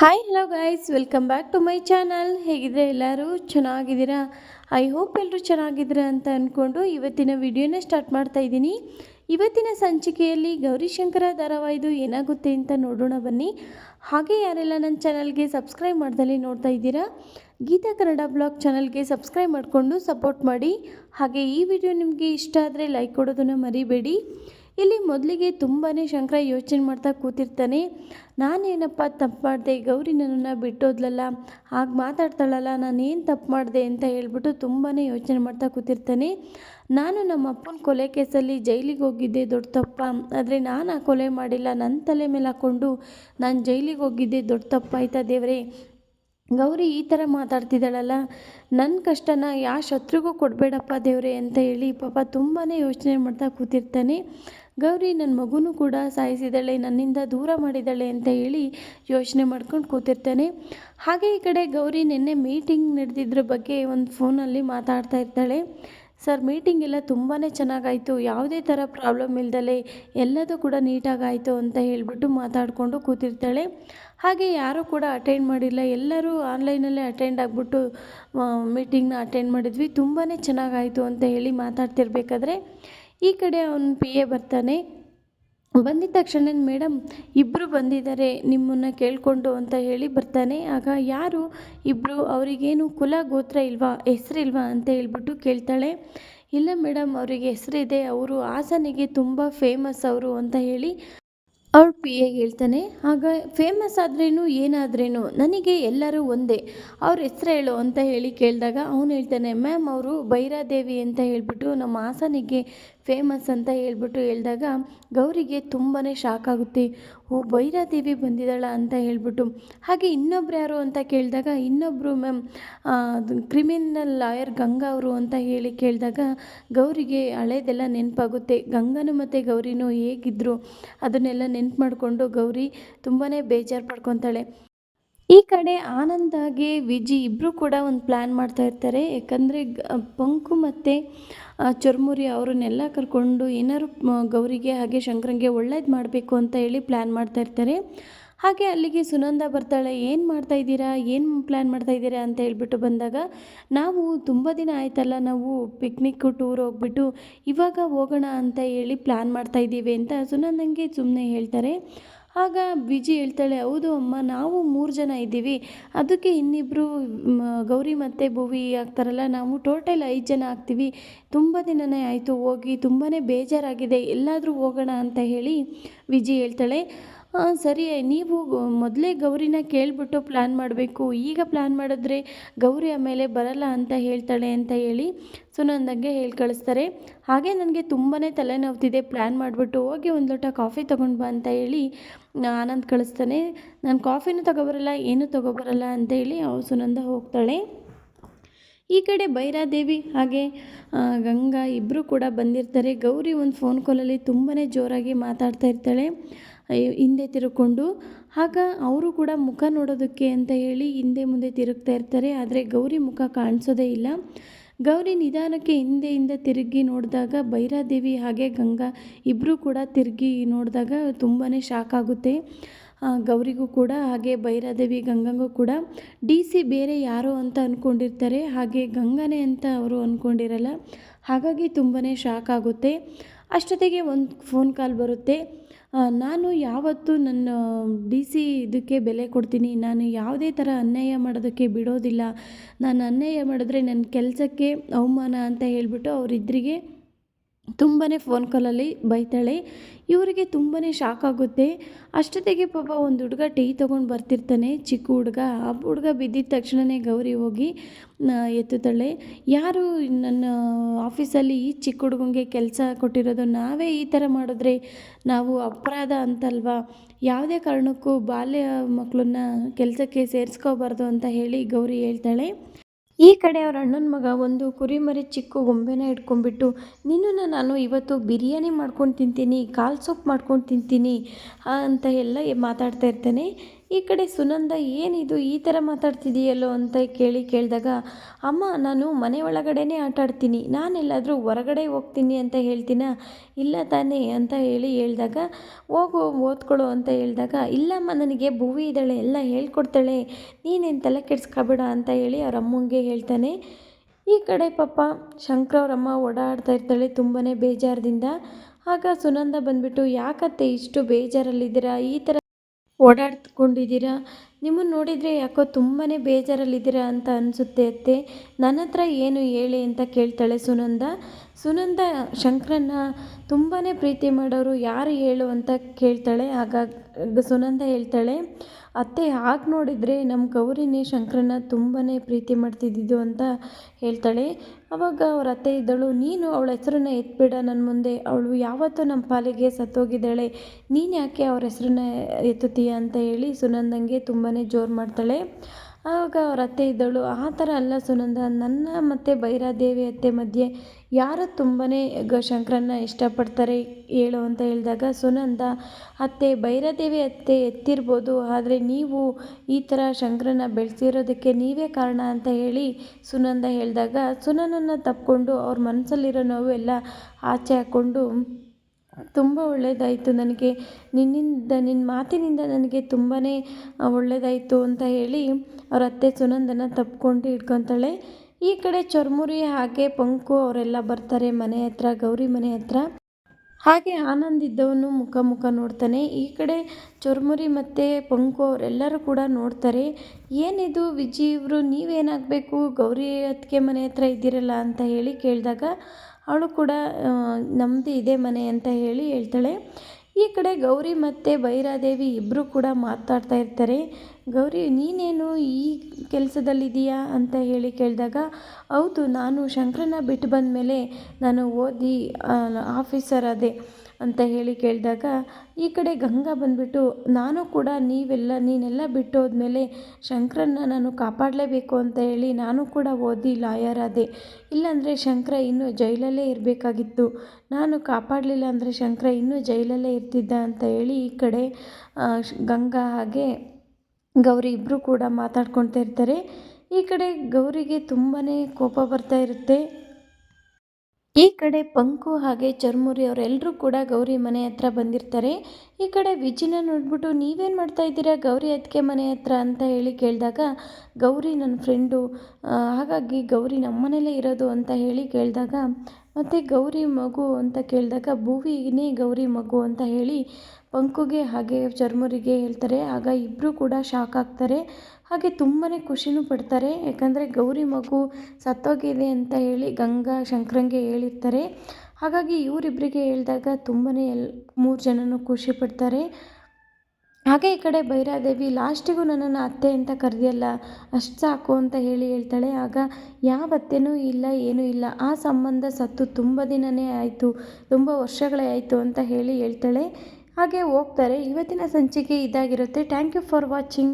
Hi hello guys welcome back to my channel ಹೇಗಿದ್ರೆ ಎಲ್ಲರೂ ಚೆನ್ನಾಗಿದ್ದೀರಾ? I hope ಎಲ್ಲರೂ ಚೆನ್ನಾಗಿದ್ದೀರಾ ಅಂತ ಅಂದ್ಕೊಂಡು ಇವತ್ತಿನ ವಿಡಿಯೋನೇ ಸ್ಟಾರ್ಟ್ ಮಾಡ್ತಾ ಇದ್ದೀನಿ. ಇವತ್ತಿನ ಸಂಚಿಕೆಯಲ್ಲಿ ಗೌರಿಶಂಕರ ಧಾರಾವಾಹಿದು ಏನಾಗುತ್ತೆ ಅಂತ ನೋಡೋಣ ಬನ್ನಿ. ಹಾಗೆ ಯಾರೆಲ್ಲ ನನ್ನ ಚಾನಲ್ಗೆ ಸಬ್ಸ್ಕ್ರೈಬ್ ಮಾಡ್ದಲ್ಲಿ ನೋಡ್ತಾ ಇದ್ದೀರಾ, ಗೀತಾ ಕನ್ನಡ ಬ್ಲಾಗ್ ಚಾನಲ್ಗೆ ಸಬ್ಸ್ಕ್ರೈಬ್ ಮಾಡಿಕೊಂಡು ಸಪೋರ್ಟ್ ಮಾಡಿ. ಹಾಗೆ ಈ ವಿಡಿಯೋ ನಿಮಗೆ ಇಷ್ಟ ಆದರೆ ಲೈಕ್ ಕೊಡೋದನ್ನು ಮರಿಬೇಡಿ. ಇಲ್ಲಿ ಮೊದಲಿಗೆ ತುಂಬಾ ಶಂಕರ ಯೋಚನೆ ಮಾಡ್ತಾ ಕೂತಿರ್ತಾನೆ. ನಾನೇನಪ್ಪ ತಪ್ಪು ಮಾಡಿದೆ? ಗೌರಿ ನನ್ನನ್ನು ಬಿಟ್ಟೋದ್ಲಲ್ಲ? ಹಾಗೆ ಮಾತಾಡ್ತಾಳಲ್ಲ, ನಾನೇನು ತಪ್ಪು ಮಾಡಿದೆ ಅಂತ ಹೇಳ್ಬಿಟ್ಟು ತುಂಬಾ ಯೋಚನೆ ಮಾಡ್ತಾ ಕೂತಿರ್ತಾನೆ. ನಾನು ನಮ್ಮ ಅಪ್ಪನ ಕೊಲೆ ಕೇಸಲ್ಲಿ ಜೈಲಿಗೆ ಹೋಗಿದ್ದೆ ದೊಡ್ಡ ತಪ್ಪ. ಆದರೆ ನಾನು ಆ ಕೊಲೆ ಮಾಡಿಲ್ಲ. ನನ್ನ ತಲೆ ಮೇಲೆ ಹಾಕ್ಕೊಂಡು ನಾನು ಜೈಲಿಗೆ ಹೋಗಿದ್ದೆ ದೊಡ್ಡ ತಪ್ಪಾಯ್ತಾ ದೇವರೇ? ಗೌರಿ ಈ ಥರ ಮಾತಾಡ್ತಿದ್ದಾಳಲ್ಲ? ನನ್ನ ಕಷ್ಟನ ಯಾವ ಶತ್ರುಗೂ ಕೊಡಬೇಡಪ್ಪ ದೇವ್ರೆ ಅಂತ ಹೇಳಿ ಪಾಪ ತುಂಬಾ ಯೋಚನೆ ಮಾಡ್ತಾ ಕೂತಿರ್ತಾನೆ. ಗೌರಿ ನನ್ನ ಮಗುನೂ ಕೂಡ ಸಾಯಿಸಿದ್ದಾಳೆ ನನ್ನಿಂದ ದೂರ ಮಾಡಿದ್ದಾಳೆ ಅಂತ ಹೇಳಿ ಯೋಚನೆ ಮಾಡ್ಕೊಂಡು ಕೂತಿರ್ತಾನೆ. ಹಾಗೆ ಈ ಕಡೆ ಗೌರಿ ನಿನ್ನೆ ಮೀಟಿಂಗ್ ನಡೆದಿದ್ರ ಬಗ್ಗೆ ಒಂದು ಫೋನಲ್ಲಿ ಮಾತಾಡ್ತಾ ಇರ್ತಾಳೆ. ಸರ್ ಮೀಟಿಂಗ್ ಎಲ್ಲ ತುಂಬಾ ಚೆನ್ನಾಗಾಯಿತು, ಯಾವುದೇ ಥರ ಪ್ರಾಬ್ಲಮ್ ಇಲ್ದಲೆ ಎಲ್ಲದೂ ಕೂಡ ನೀಟಾಗಾಯಿತು ಅಂತ ಹೇಳಿಬಿಟ್ಟು ಮಾತಾಡಿಕೊಂಡು ಕೂತಿರ್ತಾಳೆ. ಹಾಗೆ ಯಾರೂ ಕೂಡ ಅಟೆಂಡ್ ಮಾಡಿಲ್ಲ. ಎಲ್ಲರೂ ಆನ್ಲೈನಲ್ಲೇ ಅಟೆಂಡ್ ಆಗಿಬಿಟ್ಟು ಮೀಟಿಂಗ್ನ ಅಟೆಂಡ್ ಮಾಡಿದ್ವಿ. ತುಂಬಾ ಚೆನ್ನಾಗಾಯಿತು ಅಂತ ಹೇಳಿ ಮಾತಾಡ್ತಿರ್ಬೇಕಾದ್ರೆ. ಈ ಕಡೆ ಅವನು ಪಿ ಎ ಬರ್ತಾನೆ. ಬಂದಿದ್ದ ತಕ್ಷಣ ಮೇಡಮ್ ಇಬ್ಬರು ಬಂದಿದ್ದಾರೆ, ನಿಮ್ಮನ್ನು ಕೇಳಿಕೊಂಡು ಅಂತ ಹೇಳಿ ಬರ್ತಾನೆ. ಆಗ ಯಾರು? ಇಬ್ಬರು ಅವರಿಗೇನು ಕುಲ, ಗೋತ್ರ ಇಲ್ವಾ, ಹೆಸರಿಲ್ವಾ ಅಂತ ಹೇಳ್ಬಿಟ್ಟು ಕೇಳ್ತಾಳೆ. ಇಲ್ಲ ಮೇಡಮ್, ಅವರಿಗೆ ಹೆಸರಿದೆ, ಅವರು ಹಾಸನಿಗೆ ತುಂಬ ಫೇಮಸ್ ಅವರು ಅಂತ ಹೇಳಿ ಅವ್ರ ಪಿ ಎ ಹೇಳ್ತಾನೆ. ಆಗ ಫೇಮಸ್ ಆದ್ರೇನು, ಏನಾದ್ರೇನು, ನನಗೆ ಎಲ್ಲರೂ ಒಂದೇ. ಅವ್ರ ಹೆಸ್ರು ಹೇಳು ಅಂತ ಹೇಳಿ ಕೇಳಿದಾಗ ಅವನು ಹೇಳ್ತಾನೆ, ಮ್ಯಾಮ್, ಅವರು ಭೈರಾದೇವಿ ಅಂತ ಹೇಳಿಬಿಟ್ಟು ನಮ್ಮ ಹಾಸನಿಗೆ ಫೇಮಸ್ ಅಂತ ಹೇಳ್ಬಿಟ್ಟು ಹೇಳಿದಾಗ, ಗೌರಿಗೆ ತುಂಬಾ ಶಾಕ್ ಆಗುತ್ತೆ. ಓ, ಭೈರಾದೇವಿ ಬಂದಿದ್ದಾಳ ಅಂತ ಹೇಳ್ಬಿಟ್ಟು. ಹಾಗೆ ಇನ್ನೊಬ್ರು ಯಾರು ಅಂತ ಕೇಳಿದಾಗ ಇನ್ನೊಬ್ಬರು ಮ್ಯಾಮ್ ಕ್ರಿಮಿನಲ್ ಲಾಯರ್ ಗಂಗಾ ಅವರು ಅಂತ ಹೇಳಿ ಕೇಳಿದಾಗ, ಗೌರಿಗೆ ಹಳೇದೆಲ್ಲ ನೆನಪಾಗುತ್ತೆ. ಗಂಗಾನು ಮತ್ತು ಗೌರಿನೂ ಹೇಗಿದ್ರು, ಅದನ್ನೆಲ್ಲ ನೆನ್ಪು ಮಾಡಿಕೊಂಡು ಗೌರಿ ತುಂಬಾ ಬೇಜಾರು ಪಡ್ಕೊತಾಳೆ. ಈ ಕಡೆ ಆನಂದಾಗೆ ವಿಜಿ ಇಬ್ಬರು ಕೂಡ ಒಂದು ಪ್ಲ್ಯಾನ್ ಮಾಡ್ತಾ ಇರ್ತಾರೆ. ಯಾಕಂದರೆ ಪಂಕು ಮತ್ತು ಚುರ್ಮುರಿ ಅವ್ರನ್ನೆಲ್ಲ ಕರ್ಕೊಂಡು ಏನಾದ್ರು ಗೌರಿಗೆ ಹಾಗೆ ಶಂಕರಂಗೆ ಒಳ್ಳೇದು ಮಾಡಬೇಕು ಅಂತ ಹೇಳಿ ಪ್ಲ್ಯಾನ್ ಮಾಡ್ತಾ ಇರ್ತಾರೆ. ಹಾಗೆ ಅಲ್ಲಿಗೆ ಸುನಂದ ಬರ್ತಾಳೆ, ಏನು ಮಾಡ್ತಾ ಇದ್ದೀರಾ? ಏನು ಪ್ಲ್ಯಾನ್ ಮಾಡ್ತಾ ಇದ್ದೀರಾ? ಅಂತ ಹೇಳ್ಬಿಟ್ಟು ಬಂದಾಗ, ನಾವು ತುಂಬ ದಿನ ಆಯ್ತಲ್ಲ, ನಾವು ಪಿಕ್ನಿಕ್ಕು ಟೂರ್ ಹೋಗ್ಬಿಟ್ಟು ಇವಾಗ ಹೋಗೋಣ ಅಂತ ಹೇಳಿ ಪ್ಲ್ಯಾನ್ ಮಾಡ್ತಾ ಇದ್ದೀವಿ ಅಂತ ಸುನಂದಂಗೆ ಸುಮ್ಮನೆ ಹೇಳ್ತಾರೆ. ಆಗ ವಿಜಿ ಹೇಳ್ತಾಳೆ, ಹೌದು ಅಮ್ಮ, ನಾವು ಮೂರು ಜನ ಇದ್ದೀವಿ. ಅದಕ್ಕೆ ಇನ್ನಿಬ್ಬರು ಗೌರಿ ಮತ್ತು ಭುವಿ ಆಗ್ತಾರಲ್ಲ, ನಾವು ಟೋಟಲ್ ಐದು ಜನ ಆಗ್ತೀವಿ. ತುಂಬ ದಿನವೇ ಆಯಿತು ಹೋಗಿ ತುಂಬಾ ಬೇಜಾರಾಗಿದೆ. ಎಲ್ಲಾದರೂ ಹೋಗೋಣ ಅಂತ ಹೇಳಿ ವಿಜಿ ಹೇಳ್ತಾಳೆ. ಹಾಂ ಸರಿ, ನೀವು ಮೊದಲೇ ಗೌರಿನ ಕೇಳಿಬಿಟ್ಟು ಪ್ಲ್ಯಾನ್ ಮಾಡಬೇಕು. ಈಗ ಪ್ಲ್ಯಾನ್ ಮಾಡಿದ್ರೆ ಗೌರಿ ಆಮೇಲೆ ಬರಲ್ಲ ಅಂತ ಹೇಳ್ತಾಳೆ ಅಂತ ಹೇಳಿ ಸುನಂದಂಗೆ ಹೇಳಿ ಕಳಿಸ್ತಾರೆ. ಹಾಗೆ ನನಗೆ ತುಂಬಾ ತಲೆನೋವ್ತಿದೆ ಪ್ಲ್ಯಾನ್ ಮಾಡಿಬಿಟ್ಟು ಹೋಗಿ ಒಂದು ಲೋಟ ಕಾಫಿ ತೊಗೊಂಡು ಬಾ ಅಂತ ಹೇಳಿ ಆನಂದ್ ಕಳಿಸ್ತಾನೆ. ನಾನು ಕಾಫಿನೂ ತೊಗೊಬರಲ್ಲ, ಏನೂ ತೊಗೊಬರಲ್ಲ ಅಂತ ಹೇಳಿ ಅವು ಸುನಂದ ಹೋಗ್ತಾಳೆ. ಈ ಕಡೆ ಭೈರಾದೇವಿ ಹಾಗೆ ಗಂಗಾ ಇಬ್ಬರು ಕೂಡ ಬಂದಿರ್ತಾರೆ. ಗೌರಿ ಒಂದು ಫೋನ್ ಕಾಲಲ್ಲಿ ತುಂಬಾ ಜೋರಾಗಿ ಮಾತಾಡ್ತಾ ಇರ್ತಾಳೆ. ಹಿಂದೆ ತಿರುಕೊಂಡು. ಆಗ ಅವರು ಕೂಡ ಮುಖ ನೋಡೋದಕ್ಕೆ ಅಂತ ಹೇಳಿ ಹಿಂದೆ ಮುಂದೆ ತಿರುಗ್ತಾ ಇರ್ತಾರೆ. ಆದರೆ ಗೌರಿ ಮುಖ ಕಾಣಿಸೋದೇ ಇಲ್ಲ. ಗೌರಿ ನಿಧಾನಕ್ಕೆ ಹಿಂದೆಯಿಂದ ತಿರುಗಿ ನೋಡಿದಾಗ ಭೈರಾದೇವಿ ಹಾಗೆ ಗಂಗಾ ಇಬ್ಬರೂ ಕೂಡ ತಿರುಗಿ ನೋಡಿದಾಗ ತುಂಬಾ ಶಾಕ್ ಆಗುತ್ತೆ. ಗೌರಿಗೂ ಕೂಡ ಹಾಗೆ ಭೈರಾದೇವಿ ಗಂಗಂಗೂ ಕೂಡ. ಡಿ ಸಿ ಬೇರೆ ಯಾರೋ ಅಂತ ಅಂದ್ಕೊಂಡಿರ್ತಾರೆ ಹಾಗೆ ಗಂಗನೇ ಅಂತ ಅವರು ಅಂದ್ಕೊಂಡಿರಲ್ಲ ಹಾಗಾಗಿ ತುಂಬಾ ಶಾಕ್ ಆಗುತ್ತೆ. ಅಷ್ಟೊತ್ತಿಗೆ ಒಂದು ಫೋನ್ ಕಾಲ್ ಬರುತ್ತೆ. ನಾನು ಯಾವತ್ತೂ ನನ್ನ ಡಿ ಸಿ ಇದಕ್ಕೆ ಬೆಲೆ ಕೊಡ್ತೀನಿ. ನಾನು ಯಾವುದೇ ಥರ ಅನ್ಯಾಯ ಮಾಡೋದಕ್ಕೆ ಬಿಡೋದಿಲ್ಲ. ನಾನು ಅನ್ಯಾಯ ಮಾಡಿದ್ರೆ ನನ್ನ ಕೆಲಸಕ್ಕೆ ಅವಮಾನ ಅಂತ ಹೇಳಿಬಿಟ್ಟು ಅವರಿಬ್ಬರಿಗೆ ತುಂಬಾ ಫೋನ್ ಕಾಲಲ್ಲಿ ಬೈತಾಳೆ. ಇವರಿಗೆ ತುಂಬಾ ಶಾಕ್ ಆಗುತ್ತೆ. ಅಷ್ಟೊತ್ತಿಗೆ ಪಾಪ ಒಂದು ಹುಡುಗ ಟೀ ತೊಗೊಂಡು ಬರ್ತಿರ್ತಾನೆ. ಚಿಕ್ಕ ಹುಡುಗ. ಆ ಹುಡುಗ ಬಿದ್ದಿದ್ದ ತಕ್ಷಣವೇ ಗೌರಿ ಹೋಗಿ ಎತ್ತುತ್ತಾಳೆ. ಯಾರು ನನ್ನ ಆಫೀಸಲ್ಲಿ ಈ ಚಿಕ್ಕ ಹುಡುಗಂಗೆ ಕೆಲಸ ಕೊಟ್ಟಿರೋದು ನಾವೇ ಈ ಥರ ಮಾಡಿದ್ರೆ ನಾವು ಅಪರಾಧ ಅಂತಲ್ವಾ? ಯಾವುದೇ ಕಾರಣಕ್ಕೂ ಬಾಲ್ಯ ಮಕ್ಕಳನ್ನ ಕೆಲಸಕ್ಕೆ ಸೇರಿಸ್ಕೋಬಾರ್ದು ಅಂತ ಹೇಳಿ ಗೌರಿ ಹೇಳ್ತಾಳೆ. ಈ ಕಡೆ ಅವ್ರ ಅಣ್ಣನ ಮಗ ಒಂದು ಕುರಿಮರಿ ಚಿಕ್ಕ ಗೊಂಬೆನ ಇಟ್ಕೊಂಡ್ಬಿಟ್ಟು ನಿನ್ನನ್ನು ನಾನು ಇವತ್ತು ಬಿರಿಯಾನಿ ಮಾಡ್ಕೊಂಡು ತಿಂತೀನಿ, ಕಾಲು ಸೊಪ್ಪು ಮಾಡ್ಕೊಂಡು ತಿಂತೀನಿ ಅಂತ ಎಲ್ಲ ಮಾತಾಡ್ತಾ ಇರ್ತಾನೆ. ಈ ಕಡೆ ಸುನಂದ, ಏನಿದು ಈ ಥರ ಮಾತಾಡ್ತಿದೆಯಲ್ಲೋ ಅಂತ ಕೇಳಿ ಕೇಳಿದಾಗ, ಅಮ್ಮ, ನಾನು ಮನೆ ಒಳಗಡೆನೇ ಆಟಾಡ್ತೀನಿ ನಾನೆಲ್ಲಾದರೂ ಹೊರಗಡೆ ಹೋಗ್ತೀನಿ ಅಂತ ಹೇಳ್ತೀನಾ? ಇಲ್ಲ ತಾನೇ ಅಂತ ಹೇಳಿ ಹೇಳಿದಾಗ, ಹೋಗು, ಓದ್ಕೊಳು ಅಂತ ಹೇಳಿದಾಗ, ಇಲ್ಲಮ್ಮ, ನನಗೆ ಭುವಿ ಇದ್ದಾಳೆ, ಎಲ್ಲ ಹೇಳ್ಕೊಡ್ತಾಳೆ. ನೀನೇನು ತಲೆ ಕೆಡಿಸ್ಕೊಬೇಡ ಅಂತ ಹೇಳಿ ಅವ್ರ ಅಮ್ಮಂಗೆ ಹೇಳ್ತಾನೆ. ಈ ಕಡೆ ಪಾಪ ಶಂಕರ ಅವರಮ್ಮ ಓಡಾಡ್ತಾ ಇರ್ತಾಳೆ ತುಂಬಾ ಬೇಜಾರದಿಂದ. ಆಗ ಸುನಂದ ಬಂದುಬಿಟ್ಟು, ಯಾಕತ್ತೆ ಇಷ್ಟು ಬೇಜಾರಲ್ಲಿದ್ದೀರಾ? ಈ ಥರ ಓಡಾಡ್ಕೊಂಡಿದ್ದೀರಾ? ನಿಮ್ಮನ್ನು ನೋಡಿದರೆ ಯಾಕೋ ತುಂಬಾ ಬೇಜಾರಲ್ಲಿದ್ದೀರಾ ಅಂತ ಅನಿಸುತ್ತೆ ಅತ್ತೆ. ನನ್ನ ಹತ್ರ ಏನು ಹೇಳಿ ಅಂತ ಕೇಳ್ತಾಳೆ ಸುನಂದ. ಸುನಂದ ಶಂಕರನ್ನ ತುಂಬಾ ಪ್ರೀತಿ ಮಾಡೋರು ಯಾರು ಹೇಳು ಅಂತ ಕೇಳ್ತಾಳೆ. ಆಗ ಸುನಂದ ಹೇಳ್ತಾಳೆ, ಅತ್ತೆ, ಹಾಗೆ ನೋಡಿದರೆ ನಮ್ಮ ಗೌರಿನೇ ಶಂಕರನ್ನ ತುಂಬಾ ಪ್ರೀತಿ ಮಾಡ್ತಿದ್ದಿದ್ದು ಅಂತ ಹೇಳ್ತಾಳೆ. ಅವಾಗ ಅವ್ರ ಅತ್ತೆ ಇದ್ದಳು, ನೀನು ಅವಳ ಹೆಸರನ್ನ ಎತ್ಬೇಡ ನನ್ನ ಮುಂದೆ. ಅವಳು ಯಾವತ್ತೂ ನಮ್ಮ ಪಾಲಿಗೆ ಸತ್ತೋಗಿದ್ದಾಳೆ. ನೀನು ಯಾಕೆ ಅವ್ರ ಹೆಸರನ್ನ ಎತ್ತುತ್ತೀಯ? ಅಂತ ಹೇಳಿ ಸುನಂದಂಗೆ ತುಂಬಾ ಜೋರು ಮಾಡ್ತಾಳೆ. ಆವಾಗ ಅವ್ರ ಅತ್ತೆ ಇದ್ದಳು. ಆ ಥರ ಅಲ್ಲ ಸುನಂದ. ನನ್ನ ಮತ್ತು ಭೈರಾದೇವಿ ಅತ್ತೆ ಮಧ್ಯೆ ಯಾರು ತುಂಬಾ ಗ ಶಂಕರನ್ನ ಇಷ್ಟಪಡ್ತಾರೆ ಹೇಳು ಅಂತ ಹೇಳಿದಾಗ, ಸುನಂದ, ಅತ್ತೆ ಭೈರಾದೇವಿ ಅತ್ತೆ ಎತ್ತಿರ್ಬೋದು, ಆದರೆ ನೀವು ಈ ಥರ ಶಂಕರನ್ನ ಬೆಳೆಸಿರೋದಕ್ಕೆ ನೀವೇ ಕಾರಣ ಅಂತ ಹೇಳಿ ಸುನಂದ ಹೇಳಿದಾಗ ಸುನನನ್ನು ತಪ್ಪಿಕೊಂಡು ಅವ್ರ ಮನಸ್ಸಲ್ಲಿರೋ ನೋವು ಎಲ್ಲ ಆಚೆ ಹಾಕ್ಕೊಂಡು ತುಂಬ ಒಳ್ಳೆಯದಾಯಿತು ನನಗೆ ನಿನ್ನಿಂದ ನಿನ್ನ ಮಾತಿನಿಂದ ನನಗೆ ತುಂಬಾ ಒಳ್ಳೆಯದಾಯಿತು ಅಂತ ಹೇಳಿ ಅವ್ರ ಅತ್ತೆ ಸುನಂದನ ತಪ್ಕೊಂಡು ಇಟ್ಕೊತಾಳೆ. ಈ ಕಡೆ ಚುರ್ಮುರಿ ಹಾಗೆ ಪಂಕು ಅವರೆಲ್ಲ ಬರ್ತಾರೆ ಮನೆ ಹತ್ರ, ಗೌರಿ ಮನೆ ಹತ್ರ. ಹಾಗೆ ಆನಂದ್ ಇದ್ದವನು ಮುಖ ಮುಖ ನೋಡ್ತಾನೆ. ಈ ಕಡೆ ಚುರ್ಮುರಿ ಮತ್ತು ಪಂಕು ಅವರೆಲ್ಲರೂ ಕೂಡ ನೋಡ್ತಾರೆ. ಏನಿದು ವಿಜಿ ಇವರು, ನೀವೇನಾಗಬೇಕು? ಗೌರಿ ಅತ್ತಿಗೆ ಮನೆ ಹತ್ರ ಇದ್ದೀರಲ್ಲ ಅಂತ ಹೇಳಿ ಕೇಳಿದಾಗ ಅವಳು ಕೂಡ ನಮ್ಮದು ಇದೇ ಮನೆ ಅಂತ ಹೇಳಿ ಹೇಳ್ತಾಳೆ. ಈ ಕಡೆ ಗೌರಿ ಮತ್ತು ಭೈರಾದೇವಿ ಇಬ್ಬರು ಕೂಡ ಮಾತಾಡ್ತಾ ಇರ್ತಾರೆ. ಗೌರಿ, ನೀನೇನು ಈ ಕೆಲಸದಲ್ಲಿದೆಯಾ ಅಂತ ಹೇಳಿ ಕೇಳಿದಾಗ, ಹೌದು, ನಾನು ಶಂಕರನ್ನ ಬಿಟ್ಟು ಬಂದ ಮೇಲೆ ನಾನು ಓದಿ ಆಫೀಸರ್ ಅದೇ. ಅಂತ ಹೇಳಿ ಕೇಳಿದಾಗ, ಈ ಕಡೆ ಗಂಗಾ ಬಂದುಬಿಟ್ಟು, ನಾನು ಕೂಡ ನೀವೆಲ್ಲ, ನೀನೆಲ್ಲ ಬಿಟ್ಟು ಹೋದ್ಮೇಲೆ ಶಂಕರನ್ನ ನಾನು ಕಾಪಾಡಲೇಬೇಕು ಅಂತ ಹೇಳಿ ನಾನು ಕೂಡ ಓದಿ ಲಾಯರ್ ಆದೆ. ಇಲ್ಲಾಂದರೆ ಶಂಕರ ಇನ್ನೂ ಜೈಲಲ್ಲೇ ಇರಬೇಕಾಗಿತ್ತು. ನಾನು ಕಾಪಾಡಲಿಲ್ಲ ಅಂದರೆ ಶಂಕರ ಇನ್ನೂ ಜೈಲಲ್ಲೇ ಇರ್ತಿದ್ದ ಅಂತ ಹೇಳಿ ಈ ಕಡೆ ಗಂಗಾ ಹಾಗೆ ಗೌರಿ ಇಬ್ಬರು ಕೂಡ ಮಾತಾಡ್ಕೊಳ್ತಾ ಇರ್ತಾರೆ. ಈ ಕಡೆ ಗೌರಿಗೆ ತುಂಬಾ ಕೋಪ ಬರ್ತಾ ಇರುತ್ತೆ. ಈ ಕಡೆ ಪಂಕು ಹಾಗೆ ಚರ್ಮುರಿ ಅವರೆಲ್ಲರೂ ಕೂಡ ಗೌರಿ ಮನೆ ಹತ್ರ ಬಂದಿರ್ತಾರೆ. ಈ ಕಡೆ ವಿಜಿನ ನೋಡ್ಬಿಟ್ಟು ನೀವೇನು ಮಾಡ್ತಾ ಇದ್ದೀರಾ ಗೌರಿ ಅದಕ್ಕೆ ಮನೆ ಹತ್ರ ಅಂತ ಹೇಳಿ ಕೇಳಿದಾಗ, ಗೌರಿ ನನ್ನ ಫ್ರೆಂಡು ಹಾಗಾಗಿ ಗೌರಿ ನಮ್ಮನೇಲೇ ಇರೋದು ಅಂತ ಹೇಳಿ ಕೇಳಿದಾಗ, ಮತ್ತು ಗೌರಿ ಮಗು ಅಂತ ಕೇಳಿದಾಗ ಭುವಿನೇ ಗೌರಿ ಮಗು ಅಂತ ಹೇಳಿ ಪಂಕುಗೆ ಹಾಗೆ ಚರ್ಮುರಿಗೆ ಹೇಳ್ತಾರೆ. ಆಗ ಇಬ್ಬರೂ ಕೂಡ ಶಾಕ್ ಆಗ್ತಾರೆ. ಹಾಗೆ ತುಂಬಾ ಖುಷಿನೂ ಪಡ್ತಾರೆ. ಯಾಕಂದರೆ ಗೌರಿ ಮಗು ಸತ್ತೋಗಿದೆ ಅಂತ ಹೇಳಿ ಗಂಗಾ ಶಂಕರಂಗೆ ಹೇಳಿರ್ತಾರೆ. ಹಾಗಾಗಿ ಇವರಿಬ್ಬರಿಗೆ ಹೇಳಿದಾಗ ತುಂಬಾ ಎಲ್, ಮೂರು ಜನನೂ ಖುಷಿ ಪಡ್ತಾರೆ. ಹಾಗೆ ಈ ಕಡೆ ಭೈರಾದೇವಿ ಲಾಸ್ಟಿಗೂ ನನ್ನನ್ನು ಅತ್ತೆ ಅಂತ ಕರೆದಿಯಲ್ಲ, ಅಷ್ಟು ಸಾಕು ಅಂತ ಹೇಳಿ ಹೇಳ್ತಾಳೆ. ಆಗ, ಯಾವ ಅತ್ತೆನೂ ಇಲ್ಲ, ಏನೂ ಇಲ್ಲ. ಆ ಸಂಬಂಧ ಸತ್ತು ತುಂಬ ದಿನವೇ ಆಯಿತು, ತುಂಬ ವರ್ಷಗಳೇ ಆಯಿತು ಅಂತ ಹೇಳಿ ಹೇಳ್ತಾಳೆ. ಹಾಗೆ ಹೋಗ್ತಾರೆ. ಇವತ್ತಿನ ಸಂಚಿಕೆ ಇದಾಗಿರುತ್ತೆ. Thank you for watching